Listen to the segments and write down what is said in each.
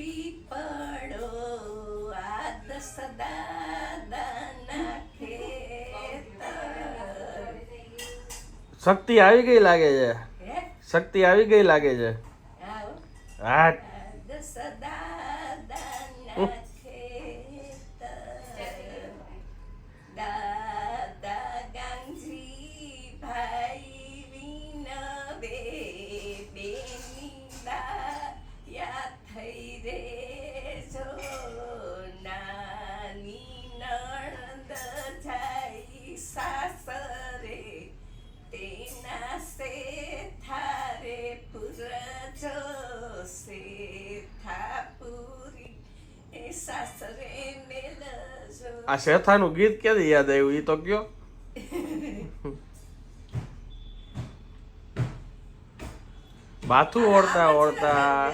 પીપળો આદ સદાના શક્તિ આવી ગઈ લાગે છે. શક્તિ આવી ગઈ લાગે છે. હા. આદ આ શેથાનું ગીત ક્યાંથી યાદ આવ્યું? એ તો કયો? માથું ઓળતા ઓળતા.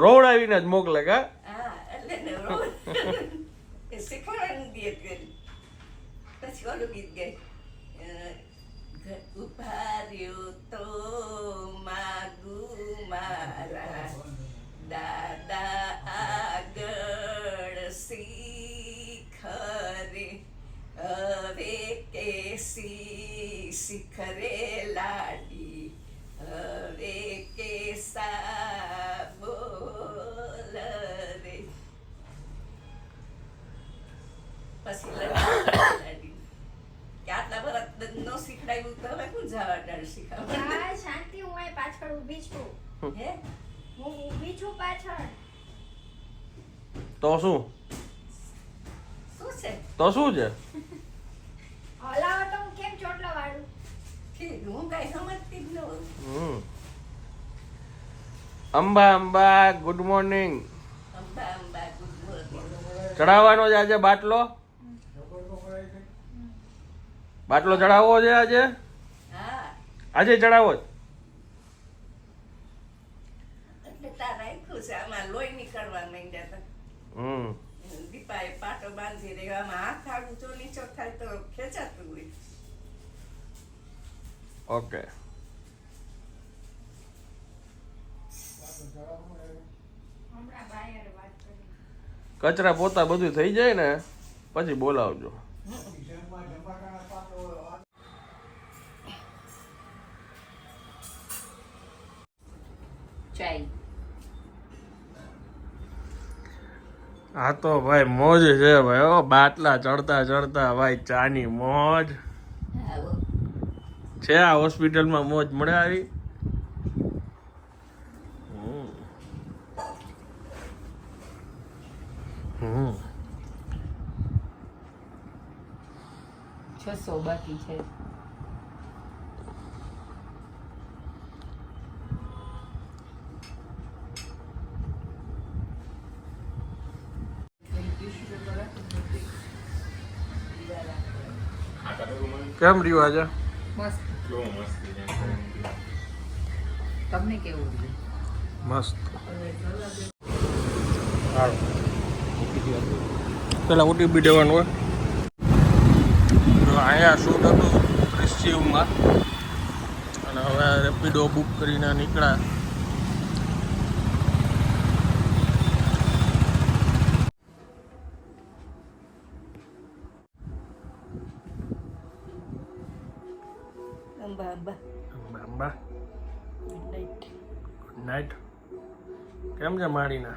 રોવડાવીને જ મોકલે કા? પછી ઓલું ગીત ગાય અ, ઘ- ઊભા રહ્યો તો શીખરે હવે કેસી શિખરે લાડી હવે કેસા બોલ રે પછી લાડી. કે આટલા ભરત નો શીખડાયું તો હવે કોણ જવા ડાળ શીખવા શાંતિ હું અહીં પાછળ ઊભી છું. હે? હું ઊભી છું પાછળ. તો શું? તો શું છે? અંબા અંબા ગુડ મોર્નિંગ ચડાવવાનો છે આજે બાટલો? બાટલો ચડાવવો છે આજે? આજે ચડાવો જ. તાર આમાં લોહી નીકળવા માંડ્યા હતા હમ. દીપાએ પાટો બાંધી રહ્યો આમાં હાથ આડું જો નીચો થાય તો ખેંચાતું હોય. ઓકે. હમણાં બાયર વાત કરી. કચરા પોતા બધું થઈ જાય ને પછી બોલાવજો. ચાઈ હા તો ભાઈ મોજ છે ભાઈ ઓ બાટલા ચડતા ચડતા, ભાઈ, ચાની મોજ. છે આ હોસ્પિટલમાં મોજ મળે આવી? છસો બાકી છે. કેમ રહ્યું આજે? મસ્ત. તમને કેવું મસ્ત. પેલા ઓટીપી દેવાનું હોય. તો અહીંયા શૂટ હતું ક્રિસ્ચીવમાં અને હવે રેપિડો બુક કરીને નીકળ્યા. Amba Amba Amba Amba good night good night કેમ છે મારીના?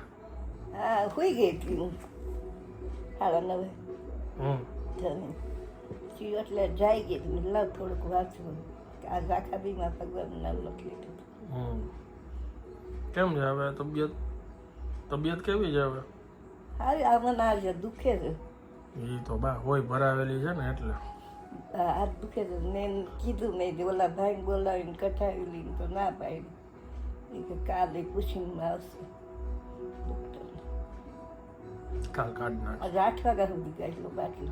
હા હોઈ ગઈ હતી હું. હાલો નવે. હમ. જમી. ચી એટલે જાય ગઈ હતી. લાવ થોડુંક વાંચું આ આખા બીમાં ભગવાનનું નામ લખી લીધું. હમ. કેમ છે હવે? તબિયત? તબિયત કેવી છે હવે? હારી આ મને આ જે દુખે છે. એ તો બા હોય ભરાવેલી છે ને એટલે. હાથ દુખે છે મેં એમ કીધું મેં જે ઓલા ભાઈને બોલાવીને કઠાવી લઈને તો ના પાડી. એ કે કાલે પૂછીને આવશે કાલ કાઢ નાખ આજે આઠ વાગ્યા સુધી કાઢલો બાટલો.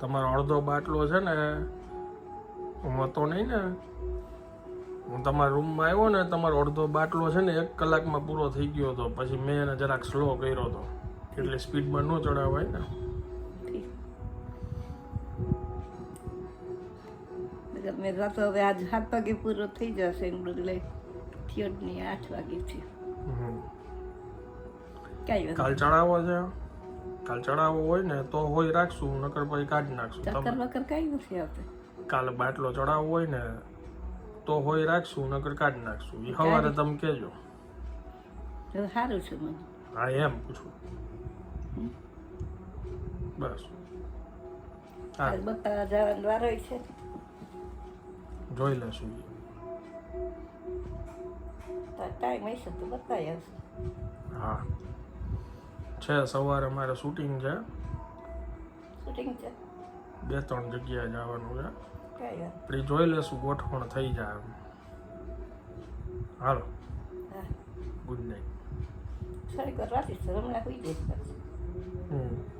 તમારો અડધો બાટલો છે ને હું હતો નહીં ને હું તમારા રૂમમાં આવ્યો ને તમારો અડધો બાટલો છે ને એક કલાકમાં પૂરો થઈ ગયો હતો. પછી મેં એને જરાક સ્લો કર્યો હતો. એટલે સ્પીડમાં ન ચડાવાય ને. મેં હવે આજ સાત વાગે પૂરો થઈ જશે એમ બદલે થિયેટરની આઠ વાગેથી હમ. કાંઈ કાલ ચડાવો છે? કાલ ચડાવો હોય ને તો હોય રાખશું નકર પછી કાઢી નાખશું. ચક્કર વક્કર કાંઈ નથી આવતું. કાલ બાટલો ચડાવવો હોય ને તો હોય રાખશું નકર કાઢી નાખશું. એ સવારે તમે કહેજો. સારું છે મને. હા એમ પૂછું. બસ. હા. બતાવવા જવાનો વારો છે? જોઈ લેશું. ટાઈમ હશે તો બતાવી આવશે. હા. છે સવારે અમારે શૂટિંગ છે. શૂટિંગ છે? બે ત્રણ જગ્યાએ જવાનું છે. પછી જોઈ લેશું ગોઠવણ થઈ જાય એમ. હાલો. હા. ગુડ નાઇટ સારી તો હમણાં હોઈ જઈશ હમ.